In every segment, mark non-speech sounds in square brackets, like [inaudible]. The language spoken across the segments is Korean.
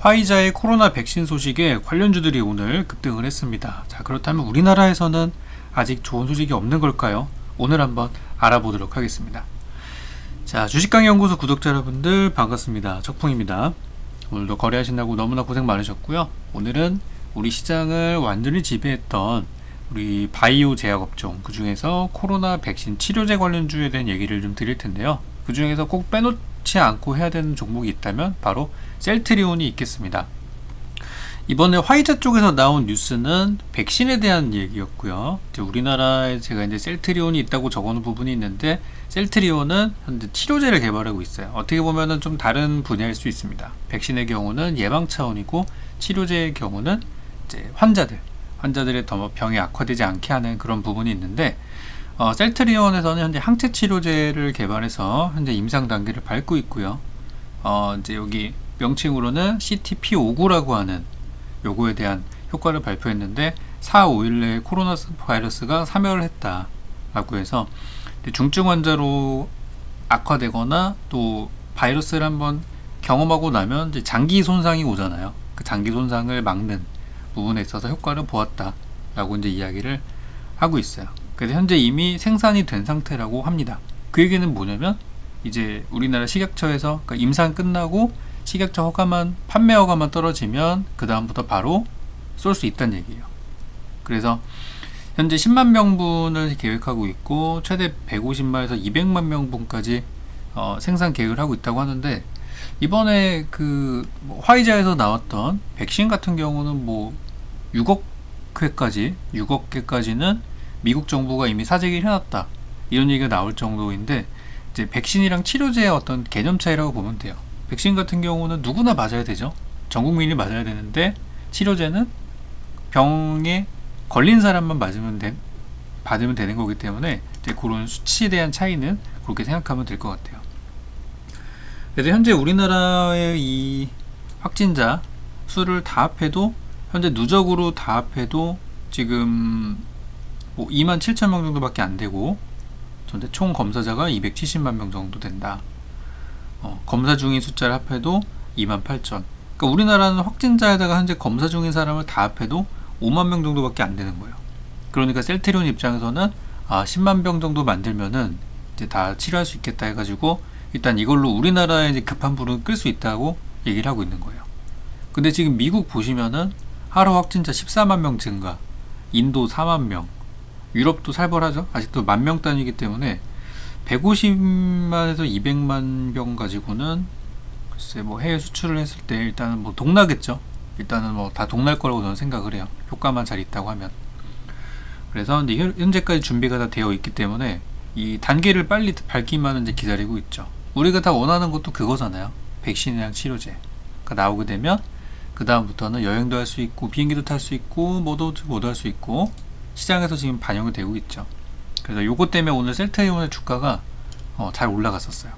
화이자의 코로나 백신 소식에 관련주들이 오늘 급등을 했습니다. 자, 그렇다면 우리나라에서는 아직 좋은 소식이 없는 걸까요? 오늘 한번 알아보도록 하겠습니다. 자, 주식강 연구소 구독자 여러분들 반갑습니다. 적풍입니다. 오늘도 거래하신다고 너무나 고생 많으셨고요. 오늘은 우리 시장을 완전히 지배했던 우리 바이오 제약업종 그 중에서 코로나 백신 치료제 관련주에 대한 얘기를 좀 드릴 텐데요. 그 중에서 꼭 빼놓 지 않고 해야 되는 종목이 있다면 바로 셀트리온이 있겠습니다. 이번에 화이자 쪽에서 나온 뉴스는 백신에 대한 얘기였고요. 우리나라에 제가 이제 셀트리온이 있다고 적어놓은 부분이 있는데 셀트리온은 현재 치료제를 개발하고 있어요. 어떻게 보면은 좀 다른 분야일 수 있습니다. 백신의 경우는 예방 차원이고 치료제의 경우는 이제 환자들, 환자들의 더 병이 악화되지 않게 하는 그런 부분이 있는데 어, 셀트리온에서는 현재 항체 치료제를 개발해서 현재 임상 단계를 밟고 있고요. 어, 이제 여기 명칭으로는 CTP59라고 하는 요거에 대한 효과를 발표했는데 4, 5일 내에 코로나 바이러스가 사멸을 했다라고 해서 중증 환자로 악화되거나 또 바이러스를 한번 경험하고 나면 이제 장기 손상이 오잖아요. 그 장기 손상을 막는 부분에 있어서 효과를 보았다라고 이제 이야기를 하고 있어요. 그래서 현재 이미 생산이 된 상태라고 합니다. 그 얘기는 뭐냐면 이제 우리나라 식약처에서 그러니까 임상 끝나고 식약처 허가만 판매 허가만 떨어지면 그 다음부터 바로 쏠 수 있다는 얘기예요. 그래서 현재 10만 명분을 계획하고 있고 최대 150만에서 200만 명분까지 어, 생산 계획을 하고 있다고 하는데 이번에 그뭐 화이자에서 나왔던 백신 같은 경우는 뭐 6억 회까지 6억 개까지는 미국 정부가 이미 사재기를 해놨다 이런 얘기가 나올 정도인데 이제 백신이랑 치료제의 어떤 개념 차이라고 보면 돼요. 백신 같은 경우는 누구나 맞아야 되죠. 전 국민이 맞아야 되는데 치료제는 병에 걸린 사람만 맞으면 된 받으면 되는 거기 때문에 이제 그런 수치에 대한 차이는 그렇게 생각하면 될 것 같아요. 그래서 현재 우리나라의 이 확진자 수를 다 합해도 현재 누적으로 다 합해도 지금 뭐 2만 7천 명 정도밖에 안 되고 전체 총 검사자가 270만 명 정도 된다. 어, 검사 중인 숫자를 합해도 2만 8천. 그러니까 우리나라는 확진자에다가 현재 검사 중인 사람을 다 합해도 5만 명 정도밖에 안 되는 거예요. 그러니까 셀트리온 입장에서는 아 10만 병 정도 만들면은 이제 다 치료할 수 있겠다 해가지고 일단 이걸로 우리나라에 이제 급한 불을 끌수 있다고 얘기를 하고 있는 거예요. 근데 지금 미국 보시면은 하루 확진자 14만 명 증가, 인도 4만 명, 유럽도 살벌하죠. 아직도 만 명 단위이기 때문에 150만에서 200만 병 가지고는 글쎄 뭐 해외 수출을 했을 때 일단은 뭐 동나겠죠. 일단은 뭐 다 동날 거라고 저는 생각을 해요. 효과만 잘 있다고 하면. 그래서 이제 현재까지 준비가 다 되어 있기 때문에 이 단계를 빨리 밟기만 이제 기다리고 있죠. 우리가 다 원하는 것도 그거잖아요. 백신이랑 치료제. 가 나오게 되면 그 다음부터는 여행도 할 수 있고 비행기도 탈 수 있고 뭐도 뭐도 할 수 있고 시장에서 지금 반영이 되고 있죠. 그래서 요것 때문에 오늘 셀트리온의 주가가 어, 잘 올라갔었어요.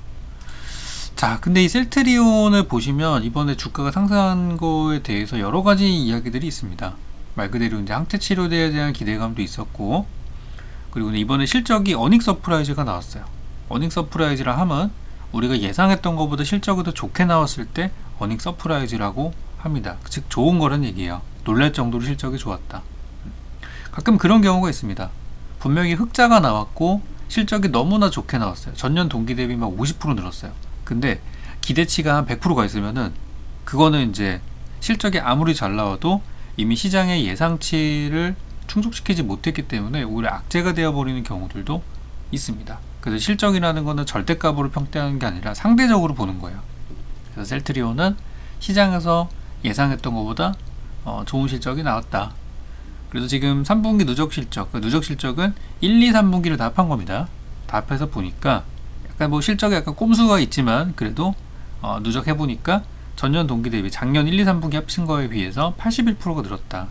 자, 근데 이 셀트리온을 보시면 이번에 주가가 상승한 거에 대해서 여러 가지 이야기들이 있습니다. 말 그대로 이제 항체 치료제에 대한 기대감도 있었고, 그리고 이번에 실적이 어닉 서프라이즈가 나왔어요. 어닉 서프라이즈라 하면 우리가 예상했던 것보다 실적이 더 좋게 나왔을 때 어닉 서프라이즈라고 합니다. 즉 좋은 거란 얘기예요. 놀랄 정도로 실적이 좋았다. 가끔 그런 경우가 있습니다. 분명히 흑자가 나왔고 실적이 너무나 좋게 나왔어요. 전년 동기 대비 막 50% 늘었어요. 근데 기대치가 한 100%가 있으면은 그거는 이제 실적이 아무리 잘 나와도 이미 시장의 예상치를 충족시키지 못했기 때문에 오히려 악재가 되어버리는 경우들도 있습니다. 그래서 실적이라는 거는 절대값으로 평가하는 게 아니라 상대적으로 보는 거예요. 그래서 셀트리온은 시장에서 예상했던 것보다 어, 좋은 실적이 나왔다. 그래서 지금 3분기 누적 실적, 그 누적 실적은 1, 2, 3분기를 다 합한 겁니다. 다 합해서 보니까 약간 뭐 실적에 약간 꼼수가 있지만 그래도 어, 누적해 보니까 전년 동기 대비 작년 1, 2, 3분기 합친 거에 비해서 81%가 늘었다.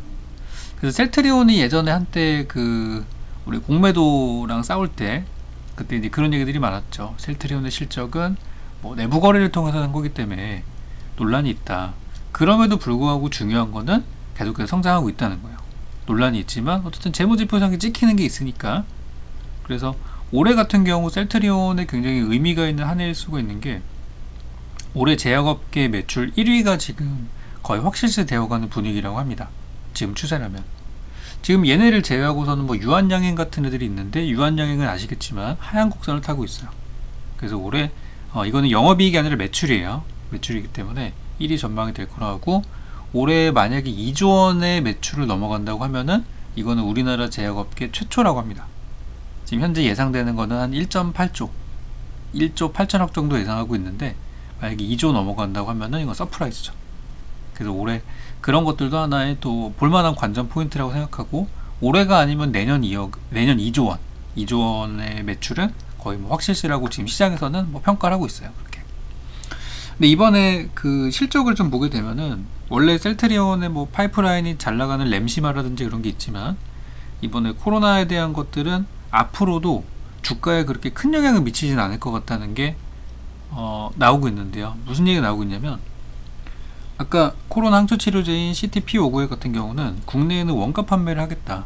그래서 셀트리온이 예전에 한때 그 우리 공매도랑 싸울 때 그때 이제 그런 얘기들이 많았죠. 셀트리온의 실적은 뭐 내부 거래를 통해서 한 거기 때문에 논란이 있다. 그럼에도 불구하고 중요한 거는 계속해서 성장하고 있다는 거예요. 논란이 있지만 어쨌든 재무지표상에 찍히는 게 있으니까 그래서 올해 같은 경우 셀트리온에 굉장히 의미가 있는 한 해일 수가 있는 게 올해 제약업계 매출 1위가 지금 거의 확실시 되어가는 분위기라고 합니다. 지금 추세라면. 지금 얘네를 제외하고서는 뭐 유한양행 같은 애들이 있는데 유한양행은 아시겠지만 하향 곡선을 타고 있어요. 그래서 올해 어, 이거는 영업이익이 아니라 매출이에요. 매출이기 때문에 1위 전망이 될 거라 하고 올해 만약에 2조 원의 매출을 넘어간다고 하면은 이거는 우리나라 제약업계 최초라고 합니다. 지금 현재 예상되는 거는 한 1.8조, 1조 8천억 정도 예상하고 있는데 만약에 2조 넘어간다고 하면은 이건 서프라이즈죠. 그래서 올해 그런 것들도 하나의 또 볼만한 관전 포인트라고 생각하고 올해가 아니면 내년 2억, 내년 2조 원, 2조 원의 매출은 거의 뭐 확실시라고 지금 시장에서는 뭐 평가를 하고 있어요. 근데 이번에 그 실적을 좀 보게 되면은 원래 셀트리온의 뭐 파이프라인이 잘 나가는 램시마라든지 그런 게 있지만 이번에 코로나에 대한 것들은 앞으로도 주가에 그렇게 큰 영향을 미치진 않을 것 같다는 게 어, 나오고 있는데요. 무슨 얘기가 나오고 있냐면 아까 코로나 항체 치료제인 CTP591 같은 경우는 국내에는 원가 판매를 하겠다.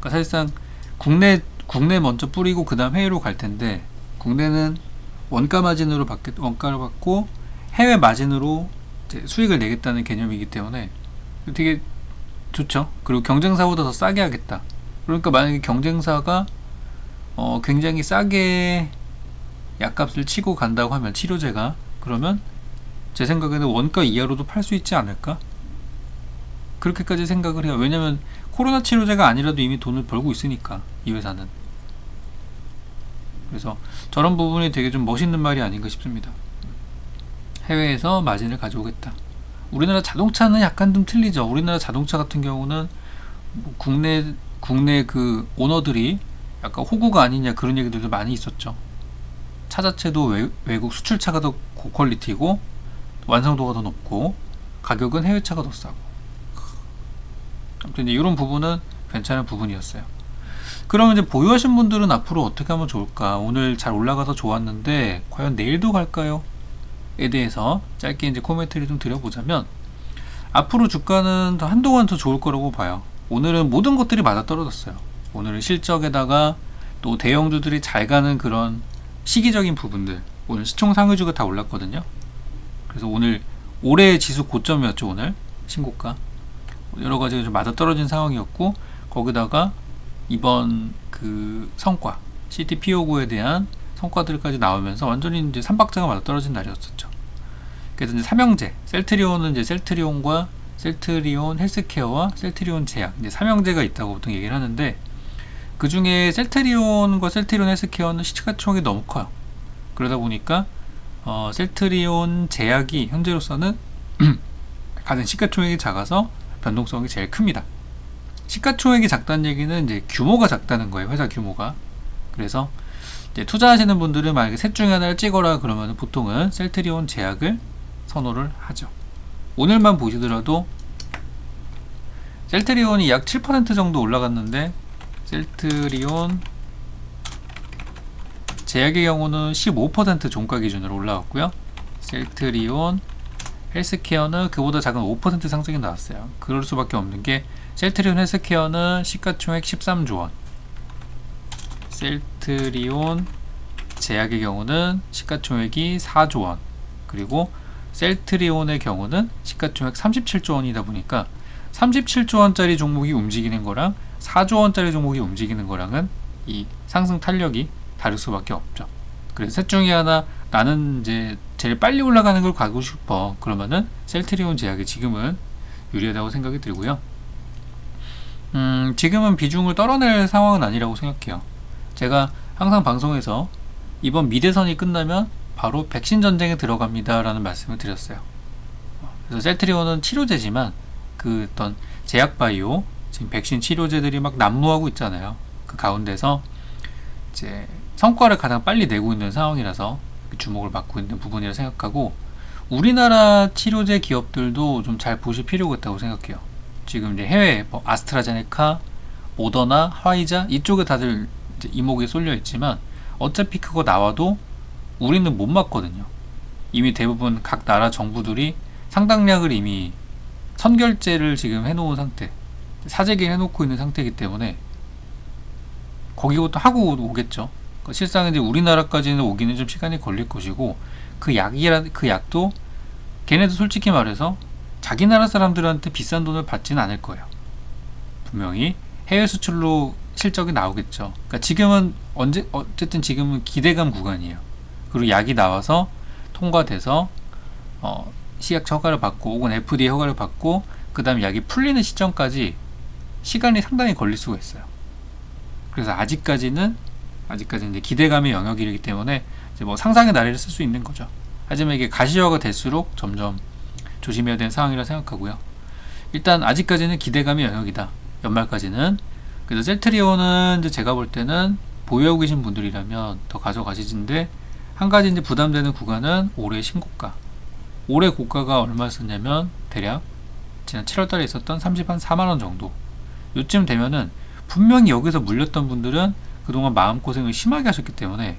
그러니까 사실상 국내 국내 먼저 뿌리고 그다음 해외로 갈 텐데 국내는 원가 마진으로 받겠 원가를 받고 해외 마진으로 수익을 내겠다는 개념이기 때문에 되게 좋죠. 그리고 경쟁사보다 더 싸게 하겠다. 그러니까 만약에 경쟁사가 어, 굉장히 싸게 약값을 치고 간다고 하면 치료제가 그러면 제 생각에는 원가 이하로도 팔 수 있지 않을까? 그렇게까지 생각을 해요. 왜냐면 코로나 치료제가 아니라도 이미 돈을 벌고 있으니까 이 회사는. 그래서 저런 부분이 되게 좀 멋있는 말이 아닌가 싶습니다. 해외에서 마진을 가져오겠다. 우리나라 자동차는 약간 좀 틀리죠. 우리나라 자동차 같은 경우는 뭐 국내 국내 그 오너들이 약간 호구가 아니냐 그런 얘기들도 많이 있었죠. 차 자체도 외, 외국 수출차가 더 고퀄리티고 완성도가 더 높고 가격은 해외차가 더 싸고 아무튼 이런 부분은 괜찮은 부분이었어요. 그러면 이제 보유하신 분들은 앞으로 어떻게 하면 좋을까? 오늘 잘 올라가서 좋았는데 과연 내일도 갈까요? 에 대해서 짧게 이제 코멘트를 좀 드려보자면 앞으로 주가는 더 한동안 더 좋을 거라고 봐요. 오늘은 모든 것들이 맞아 떨어졌어요. 오늘은 실적에다가 또 대형주들이 잘 가는 그런 시기적인 부분들 오늘 시총 상위주가 다 올랐거든요. 그래서 오늘 올해 지수 고점이었죠 오늘 신고가 여러 가지가 좀 맞아 떨어진 상황이었고 거기다가 이번 그 성과 CTP59에 대한 성과들까지 나오면서 완전히 이제 삼박자가 맞아 떨어진 날이었었죠. 그래서 이제 삼형제 셀트리온은 이제 셀트리온과 셀트리온 헬스케어와 셀트리온 제약 이제 삼형제가 있다고 보통 얘기를 하는데 그 중에 셀트리온과 셀트리온 헬스케어는 시가총액이 너무 커요. 그러다 보니까 어, 셀트리온 제약이 현재로서는 [clears throat] 가장 시가총액이 작아서 변동성이 제일 큽니다. 시가총액이 작다는 얘기는 이제 규모가 작다는 거예요. 회사 규모가. 그래서 투자하시는 분들은 만약에 셋 중에 하나를 찍어라 그러면 보통은 셀트리온 제약을 선호를 하죠. 오늘만 보시더라도 셀트리온이 약 7% 정도 올라갔는데 셀트리온 제약의 경우는 15% 종가 기준으로 올라왔고요. 셀트리온 헬스케어는 그보다 작은 5% 상승이 나왔어요. 그럴 수밖에 없는 게 셀트리온 헬스케어는 시가총액 13조 원, 셀트리온 제약의 경우는 시가총액이 4조 원, 그리고 셀트리온의 경우는 시가총액 37조 원이다 보니까 37조 원짜리 종목이 움직이는 거랑 4조 원짜리 종목이 움직이는 거랑은 이 상승 탄력이 다를 수밖에 없죠. 그래서 셋 중에 하나 나는 이제 제일 빨리 올라가는 걸 가고 싶어. 그러면은 셀트리온 제약이 지금은 유리하다고 생각이 들고요. 음, 지금은 비중을 떨어낼 상황은 아니라고 생각해요. 제가 항상 방송에서 이번 미대선이 끝나면 바로 백신 전쟁에 들어갑니다 라는 말씀을 드렸어요. 그래서 셀트리온은 치료제지만 그 어떤 제약 바이오 지금 백신 치료제들이 막 난무하고 있잖아요. 그 가운데서 이제 성과를 가장 빨리 내고 있는 상황이라서 그 주목을 받고 있는 부분이라 생각하고 우리나라 치료제 기업들도 좀 잘 보실 필요가 있다고 생각해요. 지금 이제 해외 뭐 아스트라제네카, 모더나, 화이자 이쪽에 다들 이목이 쏠려 있지만 어차피 그거 나와도 우리는 못 맞거든요. 이미 대부분 각 나라 정부들이 상당량을 이미 선결제를 지금 해놓은 상태, 사재기 해놓고 있는 상태이기 때문에 거기부터 하고 오겠죠. 그러니까 실상 이제 우리나라까지는 오기는 좀 시간이 걸릴 것이고 그 약이라 그 약도 걔네도 솔직히 말해서 자기 나라 사람들한테 비싼 돈을 받지는 않을 거예요. 분명히 해외 수출로 실적이 나오겠죠. 그러니까 지금은 언제 어쨌든 지금은 기대감 구간이에요. 그리고 약이 나와서 통과돼서 어, 시약 허가를 받고 혹은 FDA 허가를 받고 그다음 약이 풀리는 시점까지 시간이 상당히 걸릴 수가 있어요. 그래서 아직까지는 아직까지 이제 기대감의 영역이기 때문에 이제 뭐 상상의 나래를 쓸 수 있는 거죠. 하지만 이게 가시화가 될수록 점점 조심해야 되는 상황이라 생각하고요. 일단 아직까지는 기대감의 영역이다. 연말까지는. 그래서 셀트리온은 이제 제가 볼 때는 보유하고 계신 분들이라면 더 가져가시는데 한 가지 이제 부담되는 구간은 올해 신고가. 올해 고가가 얼마였었냐면 대략 지난 7월달에 있었던 34만 원 정도. 요쯤 되면은 분명히 여기서 물렸던 분들은 그동안 마음고생을 심하게 하셨기 때문에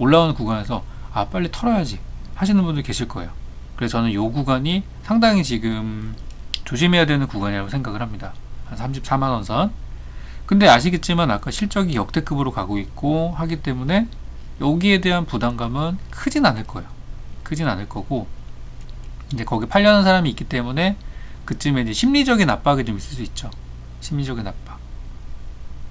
올라오는 구간에서 아 빨리 털어야지 하시는 분들 계실 거예요. 그래서 저는 이 구간이 상당히 지금 조심해야 되는 구간이라고 생각을 합니다. 한 34만 원 선. 근데 아시겠지만 아까 실적이 역대급으로 가고 있고 하기 때문에 여기에 대한 부담감은 크진 않을 거예요. 크진 않을 거고 이제 거기 팔려는 사람이 있기 때문에 그쯤에 이제 심리적인 압박이 좀 있을 수 있죠. 심리적인 압박.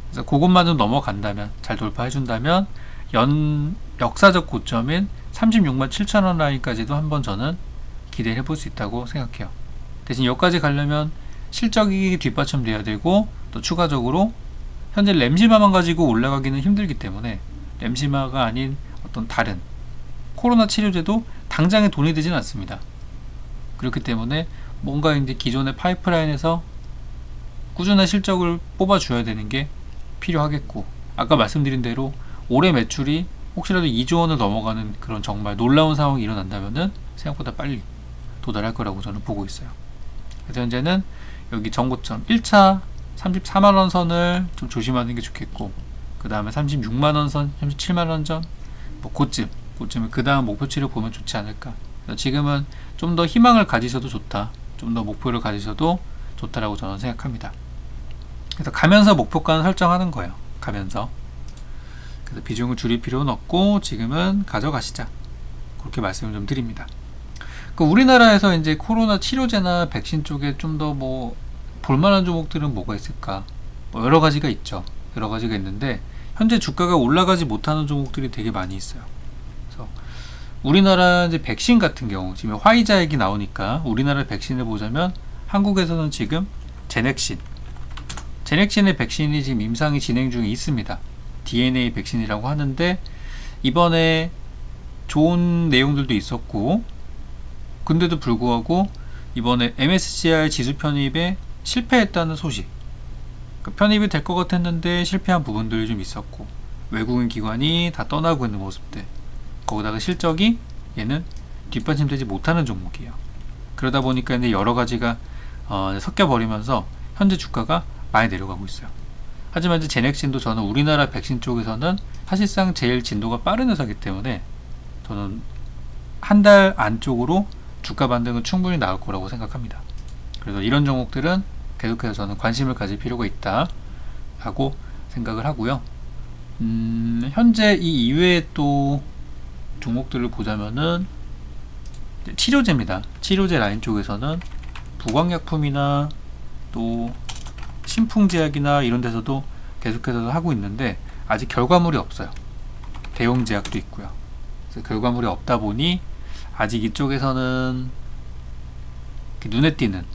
그래서 그것만 좀 넘어간다면 잘 돌파해 준다면 연 역사적 고점인 36만 7천 원 라인까지도 한번 저는 기대를 해볼 수 있다고 생각해요. 대신 여기까지 가려면 실적이 뒷받침돼야 되고 또 추가적으로 현재 램시마만 가지고 올라가기는 힘들기 때문에 램시마가 아닌 어떤 다른 코로나 치료제도 당장에 돈이 되지는 않습니다. 그렇기 때문에 뭔가 이제 기존의 파이프라인에서 꾸준한 실적을 뽑아줘야 되는 게 필요하겠고 아까 말씀드린 대로 올해 매출이 혹시라도 2조 원을 넘어가는 그런 정말 놀라운 상황이 일어난다면은 생각보다 빨리 도달할 거라고 저는 보고 있어요. 그래서 현재는 여기 정고점 1차 34만원 선을 좀 조심하는 게 좋겠고 그 다음에 36만원 선, 37만원 전, 뭐 고쯤, 고쯤에 그 다음 목표치를 보면 좋지 않을까. 지금은 좀 더 희망을 가지셔도 좋다. 좀 더 목표를 가지셔도 좋다라고 저는 생각합니다. 그래서 가면서 목표가는 설정하는 거예요. 가면서. 그래서 비중을 줄일 필요는 없고 지금은 가져가시자. 그렇게 말씀을 좀 드립니다. 그 우리나라에서 이제 코로나 치료제나 백신 쪽에 좀 더 뭐 볼만한 종목들은 뭐가 있을까? 뭐 여러 가지가 있죠. 여러 가지가 있는데 현재 주가가 올라가지 못하는 종목들이 되게 많이 있어요. 그래서 우리나라 이제 백신 같은 경우 지금 화이자 얘기 나오니까 우리나라 백신을 보자면 한국에서는 지금 제넥신, 제넥신의 백신이 지금 임상이 진행 중에 있습니다. DNA 백신이라고 하는데 이번에 좋은 내용들도 있었고 근데도 불구하고 이번에 MSCI 지수 편입에 실패했다는 소식. 그 편입이 될 것 같았는데 실패한 부분들이 좀 있었고 외국인 기관이 다 떠나고 있는 모습들. 거기다가 실적이 얘는 뒷받침되지 못하는 종목이에요. 그러다 보니까 이제 여러 가지가 어, 섞여 버리면서 현재 주가가 많이 내려가고 있어요. 하지만 이제 제넥신도 저는 우리나라 백신 쪽에서는 사실상 제일 진도가 빠른 회사이기 때문에 저는 한 달 안쪽으로 주가 반등은 충분히 나올 거라고 생각합니다. 그래서 이런 종목들은 계속해서 저는 관심을 가질 필요가 있다 라고 생각을 하고요. 음, 현재 이 이외에 또 종목들을 보자면은 치료제입니다. 치료제 라인 쪽에서는 부광약품이나 또 신풍제약이나 이런 데서도 계속해서 하고 있는데 아직 결과물이 없어요. 대용제약도 있고요. 결과물이 없다 보니 아직 이쪽에서는 눈에 띄는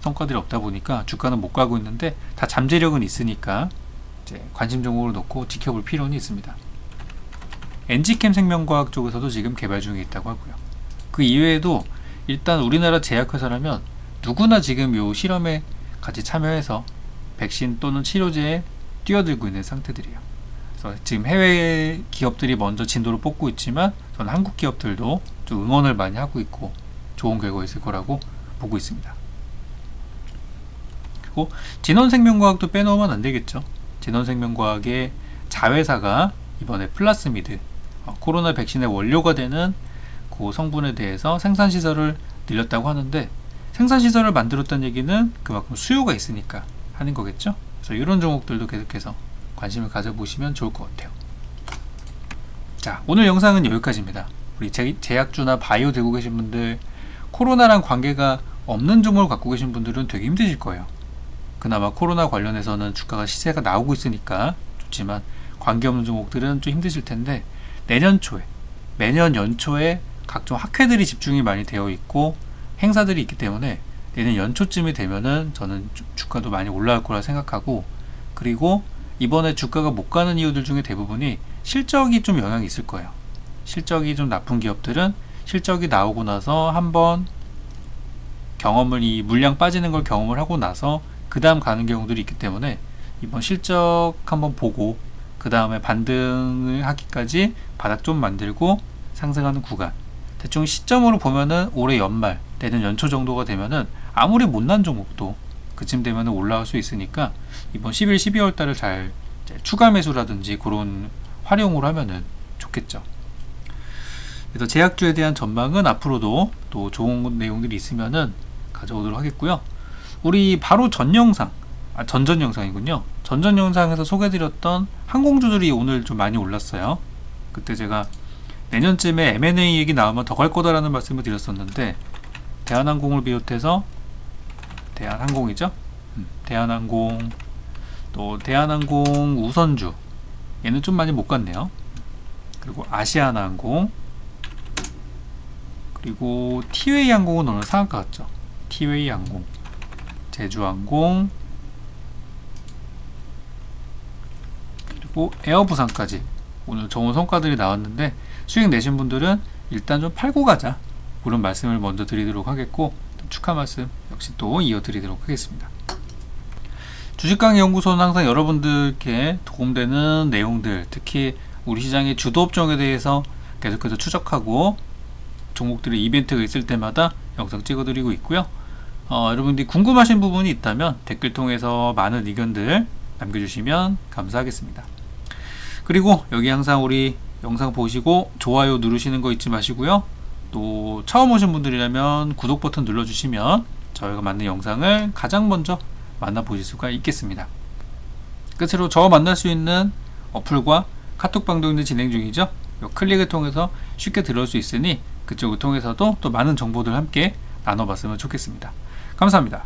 성과들이 없다 보니까 주가는 못 가고 있는데 다 잠재력은 있으니까 이제 관심 종목을 놓고 지켜볼 필요는 있습니다. 엔지캠 생명과학 쪽에서도 지금 개발 중에 있다고 하고요. 그 이외에도 일단 우리나라 제약회사라면 누구나 지금 요 실험에 같이 참여해서 백신 또는 치료제에 뛰어들고 있는 상태들이에요. 지금 해외 기업들이 먼저 진도를 뽑고 있지만 저는 한국 기업들도 좀 응원을 많이 하고 있고 좋은 결과 있을 거라고 보고 있습니다. 그리고 진원생명과학도 빼놓으면 안 되겠죠. 진원생명과학의 자회사가 이번에 플라스미드 어, 코로나 백신의 원료가 되는 그 성분에 대해서 생산 시설을 늘렸다고 하는데 생산 시설을 만들었다는 얘기는 그만큼 수요가 있으니까 하는 거겠죠. 그래서 이런 종목들도 계속해서 관심을 가져보시면 좋을 것 같아요. 자, 오늘 영상은 여기까지입니다. 우리 제, 제약주나 바이오 들고 계신 분들 코로나랑 관계가 없는 종목을 갖고 계신 분들은 되게 힘드실 거예요. 그나마 코로나 관련해서는 주가가 시세가 나오고 있으니까 좋지만 관계없는 종목들은 좀 힘드실 텐데 내년 초에 매년 연초에 각종 학회들이 집중이 많이 되어 있고 행사들이 있기 때문에 내년 연초쯤이 되면은 저는 주- 주가도 많이 올라갈 거라 생각하고 그리고 이번에 주가가 못 가는 이유들 중에 대부분이 실적이 좀 영향이 있을 거예요. 실적이 좀 나쁜 기업들은 실적이 나오고 나서 한번 경험을 이 물량 빠지는 걸 경험을 하고 나서 그 다음 가는 경우들이 있기 때문에 이번 실적 한번 보고 그 다음에 반등을 하기까지 바닥 좀 만들고 상승하는 구간 대충 시점으로 보면은 올해 연말 내년 연초 정도가 되면은 아무리 못난 종목도 그쯤 되면은 올라갈 수 있으니까 이번 11, 12월 달을 잘 추가 매수라든지 그런 활용을 하면은 좋겠죠. 그래서 제약주에 대한 전망은 앞으로도 또 좋은 내용들이 있으면은 가져오도록 하겠고요. 우리 바로 전 영상, 아, 전전 영상이군요. 전전 영상에서 소개드렸던 항공주들이 오늘 좀 많이 올랐어요. 그때 제가 내년쯤에 M&A 얘기 나오면 더 갈 거다라는 말씀을 드렸었는데 대한항공을 비롯해서 대한항공이죠. 음, 대한항공 또 대한항공 우선주 얘는 좀 많이 못 갔네요. 그리고 아시아나항공 그리고 티웨이 항공은 오늘 상한가 같죠. 티웨이 항공, 제주항공, 그리고 에어부산까지 오늘 좋은 성과들이 나왔는데 수익 내신 분들은 일단 좀 팔고 가자 그런 말씀을 먼저 드리도록 하겠고 축하 말씀 역시 또 이어드리도록 하겠습니다. 주식강의 연구소는 항상 여러분들께 도움되는 내용들 특히 우리 시장의 주도 업종에 대해서 계속해서 추적하고 종목들의 이벤트가 있을 때마다 영상 찍어드리고 있고요. 어, 여러분들이 궁금하신 부분이 있다면 댓글 통해서 많은 의견들 남겨주시면 감사하겠습니다. 그리고 여기 항상 우리 영상 보시고 좋아요 누르시는 거 잊지 마시고요. 또 처음 오신 분들이라면 구독 버튼 눌러주시면 저희가 만든 영상을 가장 먼저 만나보실 수가 있겠습니다. 끝으로 저 만날 수 있는 어플과 카톡 방송도 진행 중이죠. 요 클릭을 통해서 쉽게 들을 수 있으니 그쪽을 통해서도 또 많은 정보들 함께 나눠봤으면 좋겠습니다. 감사합니다.